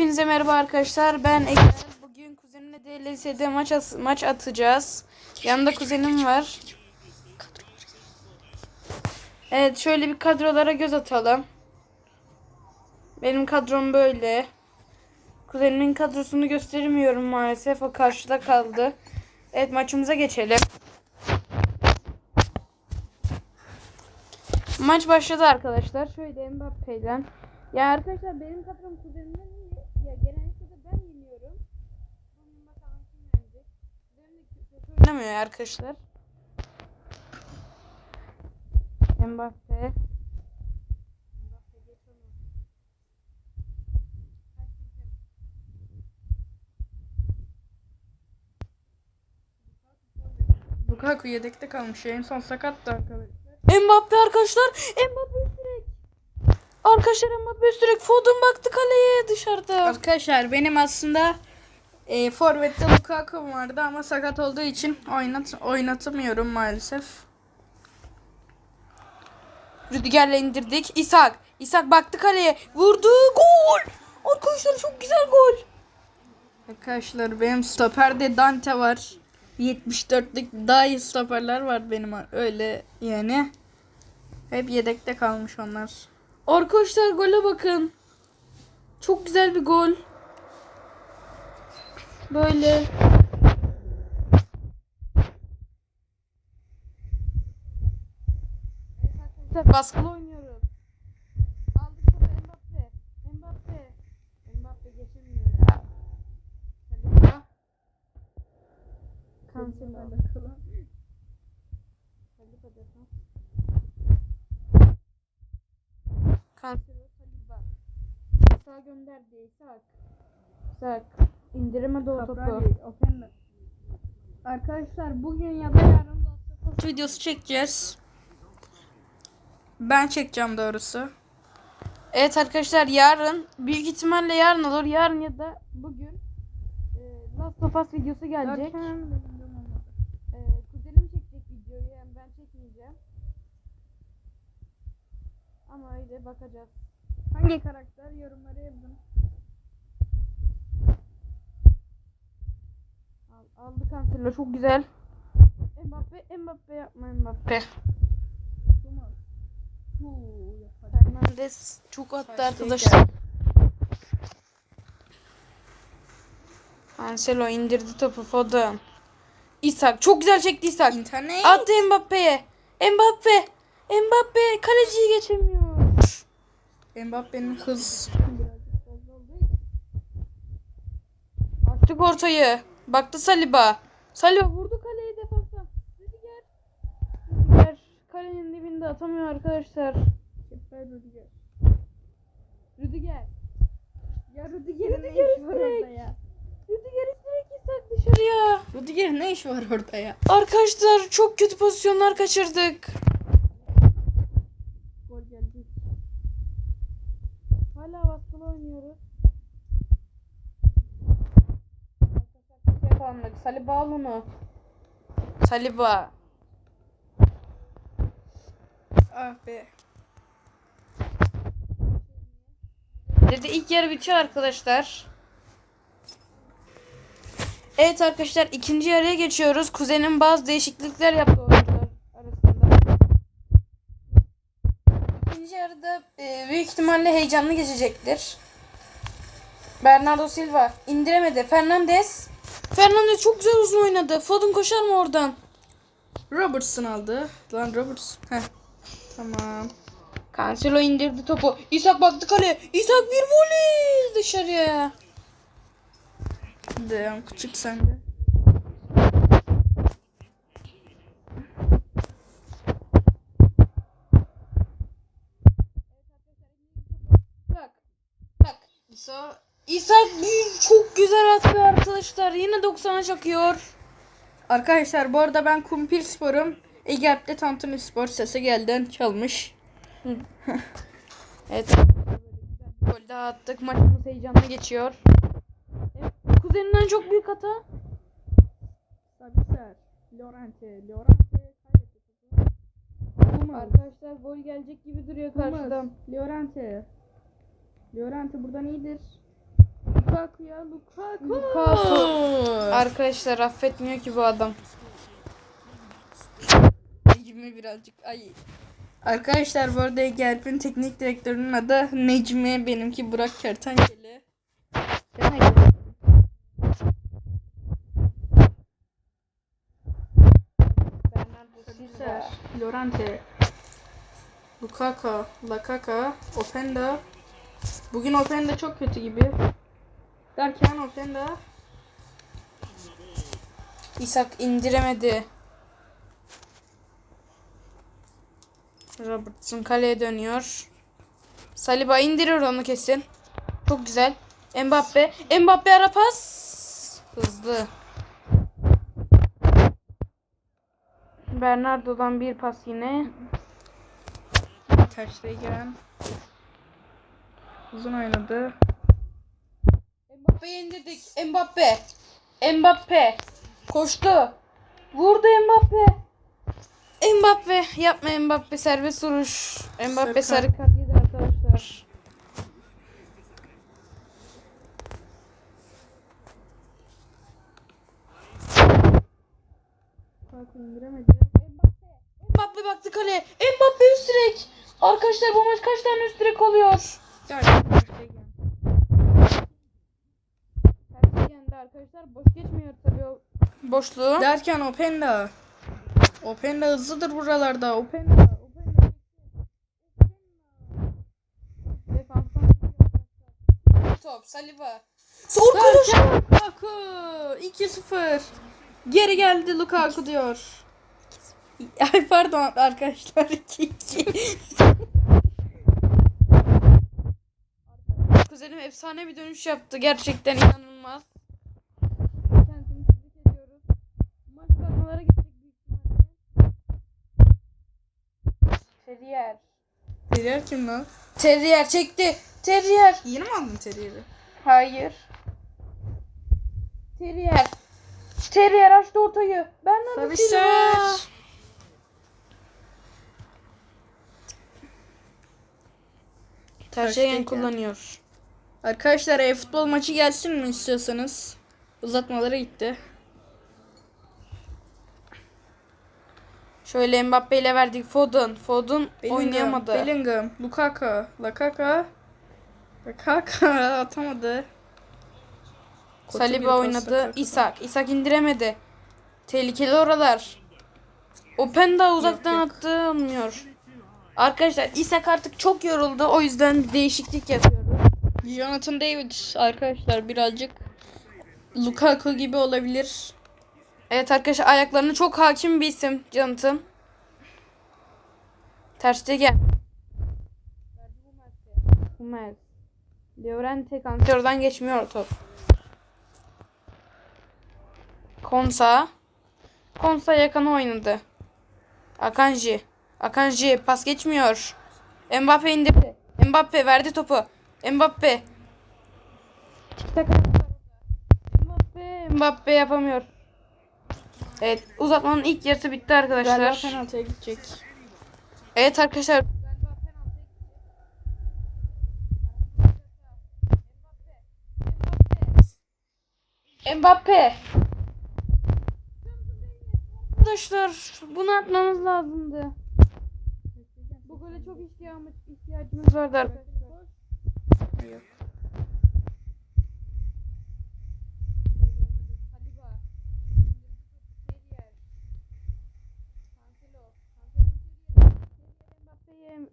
Hepinize merhaba arkadaşlar. Ben Ege'l. Bugün kuzenimle DLS'de maç as- maç atacağız. Yanında kuzenim var. Evet, şöyle bir kadrolara göz atalım. Benim kadrom böyle. Kuzenimin kadrosunu gösteremiyorum maalesef. O karşıda kaldı. Evet, maçımıza geçelim. Maç başladı arkadaşlar. Şöyle Mbappe'yle. Ya arkadaşlar benim kadrom kuzenimden iyi. Ya genellikle de ben yeniyorum. Bugün bakalım kim yenecek. Kuzenim de kötü oynamıyor ya arkadaşlar. Mbappe. Lukaku yedekte kalmış. En son sakattı arkadaşlar. Mbappe arkadaşlar. Mbappe. Arkadaşlar Mbappe üstürek. Foden baktı kaleye dışarıda. Arkadaşlar benim aslında e, forvette Lukaku vardı ama sakat olduğu için oynat oynatamıyorum maalesef. Rüdiger'le indirdik. İshak. İshak baktı kaleye. Vurdu. Gol. Arkadaşlar çok güzel gol. Arkadaşlar benim stoperde Dante var. 74'lük daha iyi stoperler var benim öyle yani. Hep yedekte kalmış onlar. Arkadaşlar gole bakın. Çok güzel bir gol. Böyle. Baskılı oynuyoruz. Aldık topu Mbappe. Mbappe. Mbappe geçemiyor ya. Saliba. Cancelo. Saliba defans. Cancelo Saliba. Sağ gönderdi İshak. İshak. İndiremedi o topu. Arkadaşlar bugün ya da yarın Us videosu çekeceğiz. Ben çekeceğim doğrusu. Evet arkadaşlar yarın büyük ihtimalle yarın olur. Yarın ya da bugün e, Last of Us videosu gelecek. E, kuzenim çekecek videoyu yani ben çekmeyeceğim. Ama öyle bakacağız. Hangi karakter yorumlara yazın. Al, aldı Cancelo çok güzel. Mbappe Mbappe yapma Mbappe. Fernandes çok attı arkadaşlar. Cancelo indirdi topu Foden. İshak çok güzel çekti İshak. İnternet. Attı Mbappe'ye. Mbappe. Mbappe kaleciyi geçemiyor. Mbappe'nin hız. Açtık ortayı. Baktı Saliba. Saliba vurdu kaleye defanstan. Rüdiger. Rüdiger kalenin dibinde atamıyor arkadaşlar. Rüdiger. Ya Rüdiger'in ne Rüdiger işi var orada ya? Rüdiger direkt dışarıya. Rüdiger'in ne işi var orada ya? Arkadaşlar çok kötü pozisyonlar kaçırdık. Gol geldi. Hala baskılı oynuyoruz. Arkadaşlar yapamadık. Saliba al onu. Saliba. Ah be. Dedi ilk yarı bitiyor arkadaşlar. Evet arkadaşlar ikinci yarıya geçiyoruz. Kuzenim bazı değişiklikler yaptı e, büyük ihtimalle heyecanlı geçecektir. Bernardo Silva indiremedi. Fernandes. Fernandes çok güzel uzun oynadı. Foden koşar mı oradan? Robertson aldı. Lan Robertson. Heh. Tamam. Cancelo indirdi topu. İshak baktı kaleye. İshak bir voley dışarıya. Devam küçük sende. İsa bir- çok güzel attı arkadaşlar. Yine 90'a çakıyor. Arkadaşlar bu arada ben Kumpir Spor'um. Ege Alp'te Tantuni Spor sesi geldi çalmış. Evet. Gol daha attık. Maçımız heyecanlı geçiyor. Evet, Kuzeninden çok büyük hata. Sabitzer. Lorente. Lorente. Arkadaşlar gol gelecek gibi duruyor karşıdan. Lorente. Lorente buradan iyidir. Lukaku ya Lukaku. Lukaku. Arkadaşlar affetmiyor ki bu adam. Necmi birazcık ay. Arkadaşlar bu arada Gerp'in teknik direktörünün adı Necmi. Benimki Burak Kertenkele. Bernardo Silva. Lorente. Lukaku. Lakaka. Openda. Bugün Openda çok kötü gibi. Derken Openda. İshak indiremedi. Robertson kaleye dönüyor. Saliba indirir onu kesin. Çok güzel. Mbappe. Mbappe ara pas. Hızlı. Bernardo'dan bir pas yine. Ter Stegen. Uzun oynadı. Mbappe'yi indirdik. Mbappe. Mbappe. Koştu. Vurdu Mbappe. Mbappe. Yapma Mbappe. Serbest vuruş. Mbappe Sarı kart yedi arkadaşlar. Mbappe baktı kaleye. Mbappe üst direk. Arkadaşlar bu maç kaç tane üst direk oluyor? Arkadaşlar. Boş geçmiyor tabii o boşluğu. Derken Openda. Openda hızlıdır buralarda. Openda. Openda. Defanstan çekiyor. Top Saliba. Derken Lukaku 2-0. Geri geldi Lukaku diyor. Ay pardon arkadaşlar 2-2. Kuzenim efsane bir dönüş yaptı. Gerçekten inanılmaz. Kendisini tebrik ediyoruz. Maç kazanmalara gidecek büyük ihtimalle. Terrier. Terrier kim lan? Terrier çekti. Terrier. Yeni mi aldın Terrier'i? Hayır. Terrier. Terrier açtı ortayı. Silva. Sabişler. Tercehen Terstegen. kullanıyor. Arkadaşlar e-futbol maçı gelsin mi istiyorsanız? Uzatmalara gitti. Şöyle Mbappe ile verdik. Foden. Foden Bellingham, oynayamadı. Bellingham, Lukaku, Lakaka. Lakaka atamadı. Bir Saliba oynadı. İsak. İsak indiremedi. Tehlikeli oralar. Openda uzaktan yok. attı olmuyor. Arkadaşlar İsak artık çok yoruldu. O yüzden değişiklik yapıyoruz. Jonathan David arkadaşlar birazcık Lukaku gibi olabilir. Evet arkadaşlar ayaklarına çok hakim bir isim Jonathan. Terste gel. Hummels. Llorente Cancelo'dan geçmiyor top. Konsa. Konsa yakın oynadı. Akanji. Akanji pas geçmiyor. Mbappe indirdi. Mbappe verdi topu. Mbappe. Mbappe. Mbappe yapamıyor. Evet uzatmanın ilk yarısı bitti Galiba arkadaşlar. penaltıya gidecek. Evet arkadaşlar. Mbappe. Arkadaşlar bunu atmamız lazımdı. Bu gole çok ihtiyacımız, ihtiyacımız vardı arkadaşlar. Yok.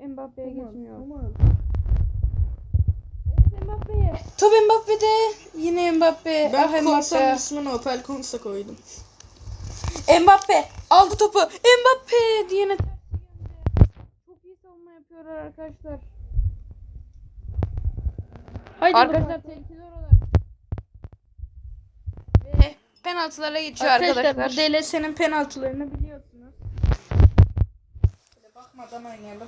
Mbappe'ye geçmiyor. Evet Mbappe'ye. Top Mbappe'de. Yine Mbappe. ah ben Konsa'nın Mbappe. ismini Opel Konsa koydum. Mbappe aldı topu. Mbappe diye ne Çok iyi savunma yapıyorlar arkadaşlar. Haydi Arkadaşlar tehlikeli oralar. Ve penaltılara geçiyor Arkadaşlar, arkadaşlar. bu DLS'nin penaltılarını biliyorsunuz. Böyle bakmadan oynayalım.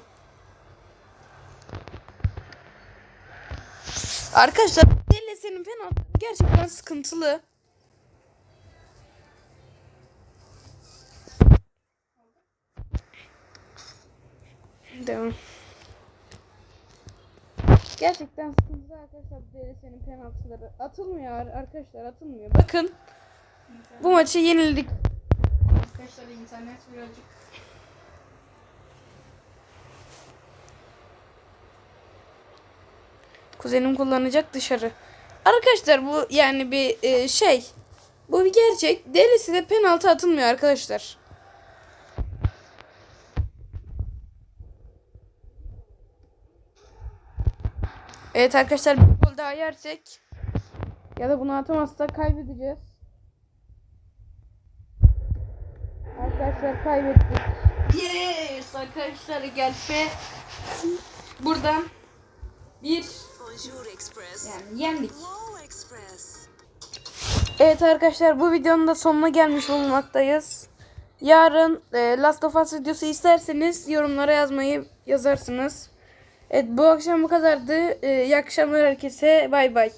Arkadaşlar DLS'nin penaltıları gerçekten sıkıntılı. Devam. Gerçekten sıkıntılı arkadaşlar bu DLS'nin penaltıları. Atılmıyor arkadaşlar atılmıyor. Bakın bu maçı yenildik. Arkadaşlar internet birazcık Kuzenim kullanacak dışarı. Arkadaşlar bu yani bir e, şey. Bu bir gerçek. DLS'de penaltı atılmıyor arkadaşlar. Evet arkadaşlar bir gol daha yersek ya da bunu atamazsak kaybedeceğiz. Arkadaşlar kaybettik. Yes arkadaşlar gelpe buradan bir yani yendik. Evet arkadaşlar bu videonun da sonuna gelmiş bulunmaktayız. Yarın e, Last of Us videosu isterseniz yorumlara yazmayı yazarsınız. Evet bu akşam bu kadardı. E, iyi akşamlar herkese. Bay bay.